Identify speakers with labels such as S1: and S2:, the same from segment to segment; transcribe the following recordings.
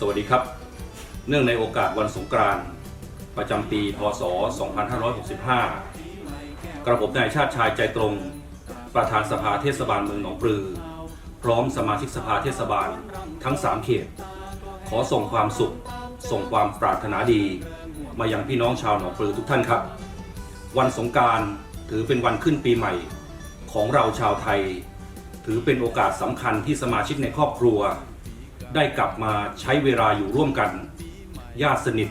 S1: สวัสดีครับ เนื่องในโอกาสวันสงกรานต์ประจำปี พศ 2565 กระผมนายชาติชายใจตรง ประธานสภาเทศบาลเมืองหนองปลือ พร้อมสมาชิกสภาเทศบาลทั้ง 3 เขต ขอส่งความสุข ส่งความปรารถนาดี มายังพี่น้องชาวหนองปลือทุกท่านครับ วันสงกรารถือเป็นวันขึ้นปีใหม่ของเราชาวไทย ถือเป็นโอกาสสำคัญที่สมาชิกในครอบครัว ได้กลับมาใช้เวลาอยู่ร่วมกันญาติสนิท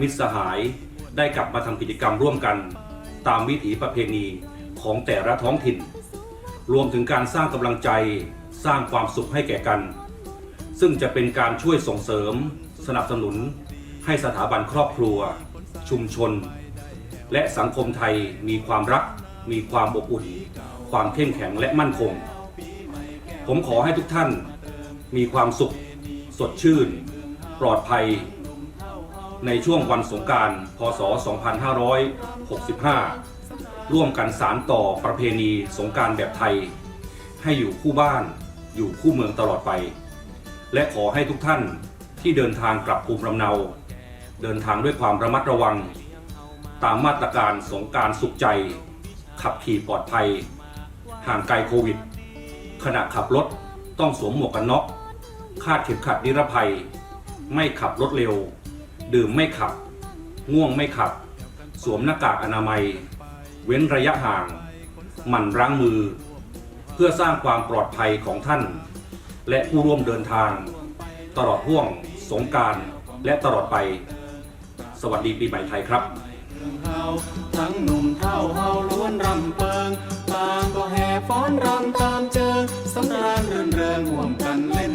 S1: มิตรสหายได้กลับมาทำกิจกรรมร่วมกัน ตามวิถีประเพณีของแต่ละท้องถิ่น รวมถึงการสร้างกำลังใจสร้างความสุขให้แก่กัน ซึ่งจะเป็นการช่วยส่งเสริม สนับสนุน ให้สถาบันครอบครัว ชุมชน และสังคมไทยมีความรัก มีความอบอุ่น ความเข้มแข็งและมั่นคง ผมขอให้ทุกท่าน มีความสุขสดชื่น ปลอดภัย ในช่วงวันสงการพศ 2565 ร่วมกันสารต่อประเพณีสงการแบบไทย ให้อยู่คู่บ้านอยู่คู่เมืองตลอดไป และขอให้ทุกท่านที่เดินทางกลับภูมิลำเนา เดินทางด้วยความระมัดระวัง ตามมาตรการสงการสุขใจ ขับขี่ปลอดภัย ห่างไกลโควิด ขณะขับรถต้องสวมหมวกกันน็อก คาดเข็มขัดนิรภัย ไม่ขับรถเร็ว ดื่มไม่ขับ ง่วงไม่ขับ สวมหน้ากากอนามัย เว้นระยะห่าง หมั่นล้างมือ เพื่อสร้างความปลอดภัยของท่าน และผู้ร่วมเดินทาง ตลอดห่วงสงการและตลอดไป สวัสดีปีใหม่ไทยครับ
S2: ทั้งหนุ่มเท่าเฮาล้วนรำเปิงต่างก็แห่ฟ้อนรำตามเจิงสำราญรื่นเริงห่วมกันเล่น